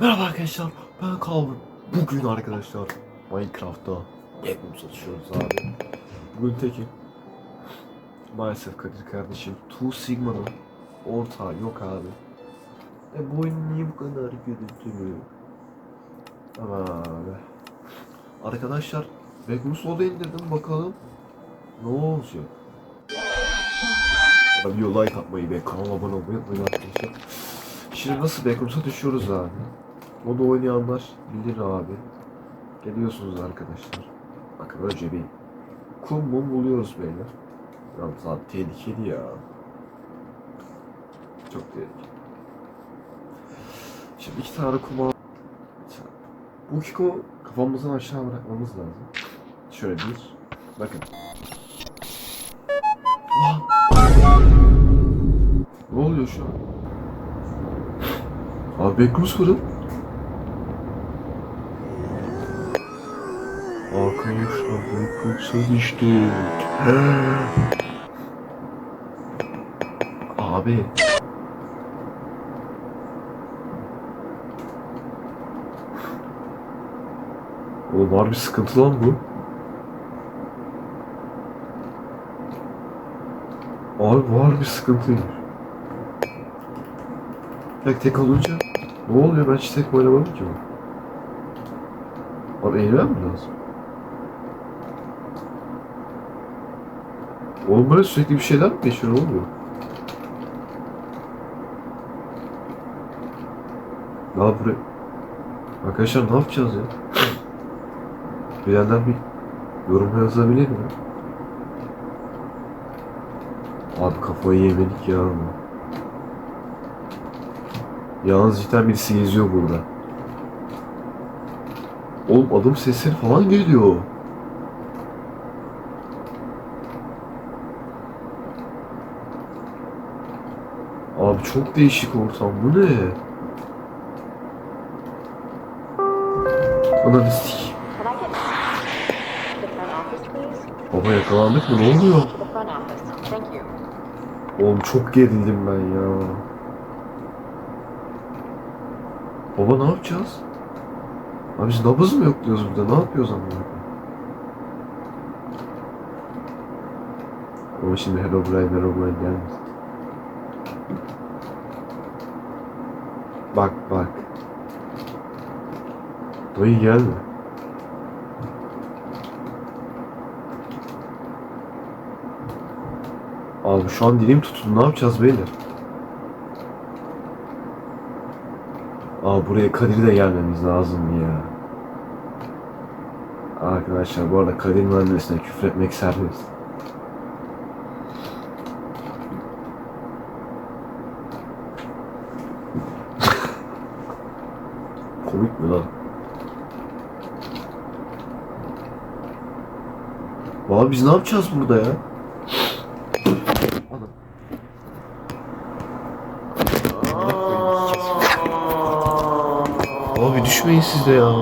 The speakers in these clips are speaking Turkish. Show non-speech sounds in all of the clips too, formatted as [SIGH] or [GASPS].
Merhaba arkadaşlar, ben Calvin. Bugün arkadaşlar Minecraft'ta Backroom satışıyoruz abi. Bugün tekim. Maalesef Kadir kardeşim Two Sigma'nın ortağı yok abi. E bu oyun niye bu kadar gürültülü? Ama abi. Arkadaşlar Backroom Soda indirdim bakalım ne olacak. Video like atmayı ve kanala abone olmayı unutmayın arkadaşlar. Şimdi nasıl Backrooms'a düşüyoruz abi. Moda oynayanlar bilir abi. Geliyorsunuz arkadaşlar. Bakın önce bir kum mum buluyoruz beyler. Yalnız abi tehlikeli ya. Çok tehlikeli. Şimdi iki tane kum al. Bu kumu kafamızdan aşağı bırakmamız lazım. Şöyle bir. Bakın. Ne oluyor şu an? Abi Backrooms kurun. Arkadaşlar Backrooms'a düştük. [GASPS] Abi. Oğlum var bir sıkıntı lan bu. Abi var bir sıkıntıymış. Tek tek olunca ne oluyor ben hiç tek oynamadım ki bu. Abi eğilmem mi lazım? Oğlum böyle sürekli bir şeyler mi geçiyor ne oluyor? Ne yapıyor? Arkadaşlar ne yapacağız ya? Bilenler bir yorum yazabilir mi? Abi kafayı yemedik ya. Yalnız cidden birisi geziyor burada. Oğlum adım sesleri falan geliyor. Abi çok değişik ortam. Bu ne? Ananı sikeyim. Baba yakalandık mı? Ne oluyor? Oğlum çok gerildim ben ya. Baba ne yapacağız? Abi biz nabız mı yokluyoruz burada? Ne yapıyoruz amına? Ama şimdi Herobrine Herobrine gelmesin. Bak bak. Dayı gelme. Abi şu an dilim tutuldu. Ne yapacağız beyler? Aa buraya Kadir'i de gelmemiz lazım ya. Arkadaşlar bu arada Kadir'in annesine küfür etmek serbest. Komik mi lan? Abi biz ne yapacağız burada ya? Abi düşmeyin siz de ya.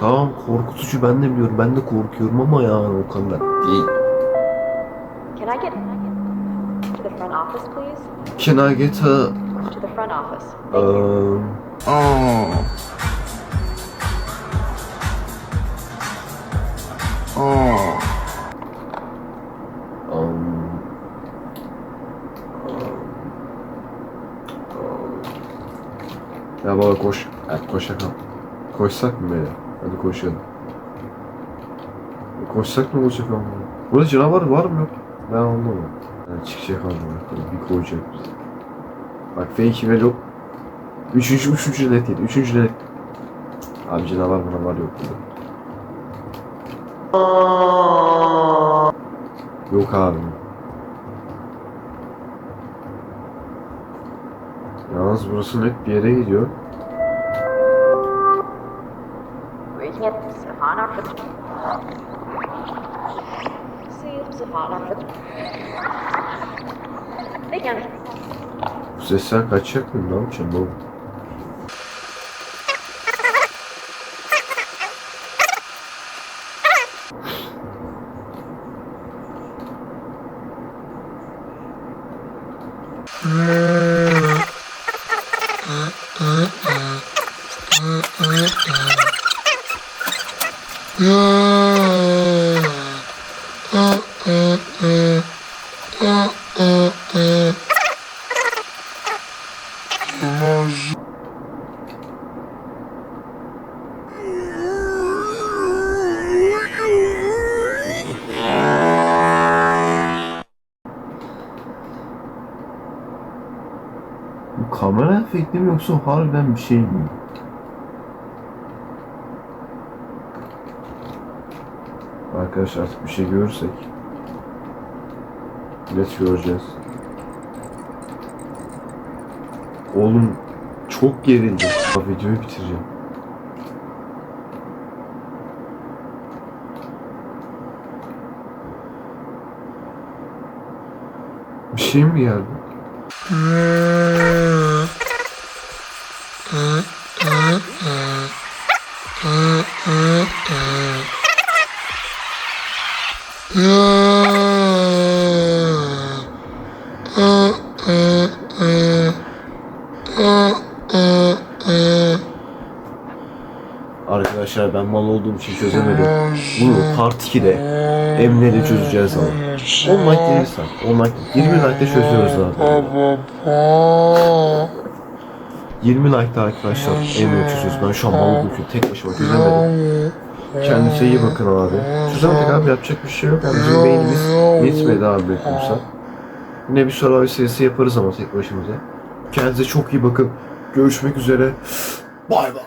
Tamam korkutucu ben de biliyorum. Ben de korkuyorum ama yani o kadar değil. Can I get to the front office, please? Can I get a... To the front office. Thank ya baba koş. Evet koşalım. Koşsak mı böyle? Hadi koşalım. Koşsak ne olacak ama? Burada canavar var mı yok? Ben anlamadım. Yani çıkacak ama bir koyacak bizi. Bak fake ve yok. Üçüncü, üçüncü net yedi. Üçüncü net. Abi canavar bana var yok burada. Yok abi. Yalnız burası net bir yere gidiyor. Bu sesler kaçacak mı? Ne yapacağım baba? Bu mi yoksa harbiden bir şey mi? Arkadaşlar artık bir şey görürsek net göreceğiz. Oğlum çok gerildim. Videoyu bitireceğim. Bir şey mi geldi? [LAUGHS] Arkadaşlar ben mal olduğum için çözemedim. Bunu part 2'de Emre'yle çözeceğiz abi. 10 like değilsen, 10 like, 20 like'de çözüyoruz abi. 20 like'da arkadaşlar Emre'yle çözüyoruz. Ben şu an olduğum için tek başıma çözemedim. Kendinize iyi bakın abi. Çözemedik abi yapacak bir şey yok. Bizim beynimiz yetmedi abi yapımsa. Yine bir soru abi serisi yaparız ama tek başımıza. Kendinize çok iyi bakın. Görüşmek üzere. Bay bay.